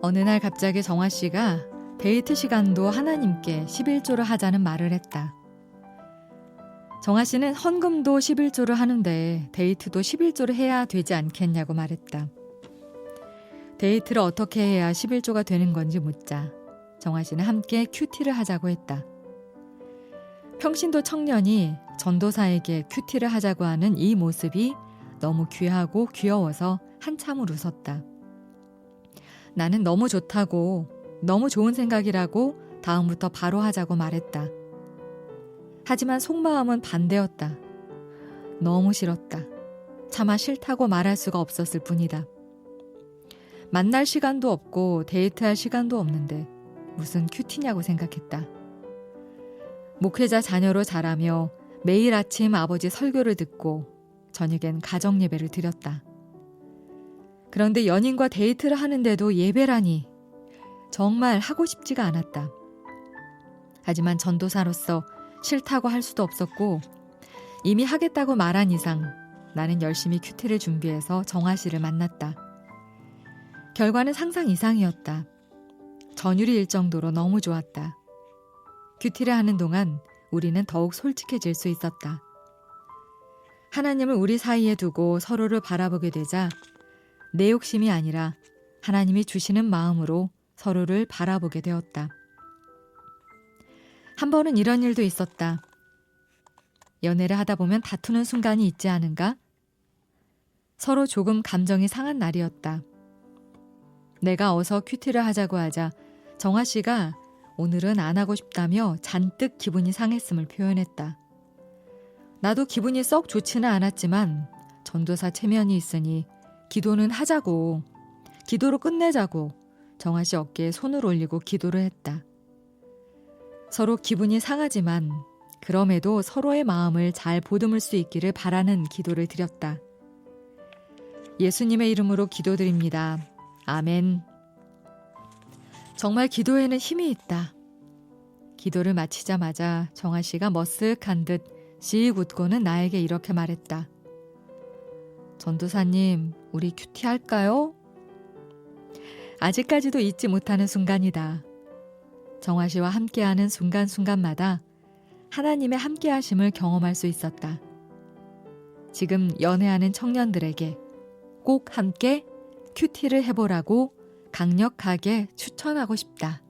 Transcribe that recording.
어느 날 갑자기 정화 씨가 데이트 시간도 하나님께 11조를 하자는 말을 했다. 정화 씨는 헌금도 11조를 하는데 데이트도 11조를 해야 되지 않겠냐고 말했다. 데이트를 어떻게 해야 11조가 되는 건지 묻자 정화 씨는 함께 큐티를 하자고 했다. 평신도 청년이 전도사에게 큐티를 하자고 하는 이 모습이 너무 귀하고 귀여워서 한참을 웃었다. 나는 너무 좋다고, 너무 좋은 생각이라고 다음부터 바로 하자고 말했다. 하지만 속마음은 반대였다. 너무 싫었다. 차마 싫다고 말할 수가 없었을 뿐이다. 만날 시간도 없고 데이트할 시간도 없는데 무슨 큐티냐고 생각했다. 목회자 자녀로 자라며 매일 아침 아버지 설교를 듣고 저녁엔 가정 예배를 드렸다. 그런데 연인과 데이트를 하는데도 예배라니 정말 하고 싶지가 않았다. 하지만 전도사로서 싫다고 할 수도 없었고 이미 하겠다고 말한 이상 나는 열심히 큐티를 준비해서 정화 씨를 만났다. 결과는 상상 이상이었다. 전율이 일 정도로 너무 좋았다. 큐티를 하는 동안 우리는 더욱 솔직해질 수 있었다. 하나님을 우리 사이에 두고 서로를 바라보게 되자 내 욕심이 아니라 하나님이 주시는 마음으로 서로를 바라보게 되었다. 한 번은 이런 일도 있었다. 연애를 하다 보면 다투는 순간이 있지 않은가? 서로 조금 감정이 상한 날이었다. 내가 어서 큐티를 하자고 하자 정화 씨가 오늘은 안 하고 싶다며 잔뜩 기분이 상했음을 표현했다. 나도 기분이 썩 좋지는 않았지만 전도사 체면이 있으니 기도는 하자고, 기도로 끝내자고 정화 씨 어깨에 손을 올리고 기도를 했다. 서로 기분이 상하지만 그럼에도 서로의 마음을 잘 보듬을 수 있기를 바라는 기도를 드렸다. 예수님의 이름으로 기도드립니다. 아멘. 정말 기도에는 힘이 있다. 기도를 마치자마자 정아 씨가 머쓱한 듯씩 웃고는 나에게 이렇게 말했다. 전도사님, 우리 큐티 할까요? 아직까지도 잊지 못하는 순간이다. 정화 씨와 함께하는 순간순간마다 하나님의 함께하심을 경험할 수 있었다. 지금 연애하는 청년들에게 꼭 함께 큐티를 해보라고 강력하게 추천하고 싶다.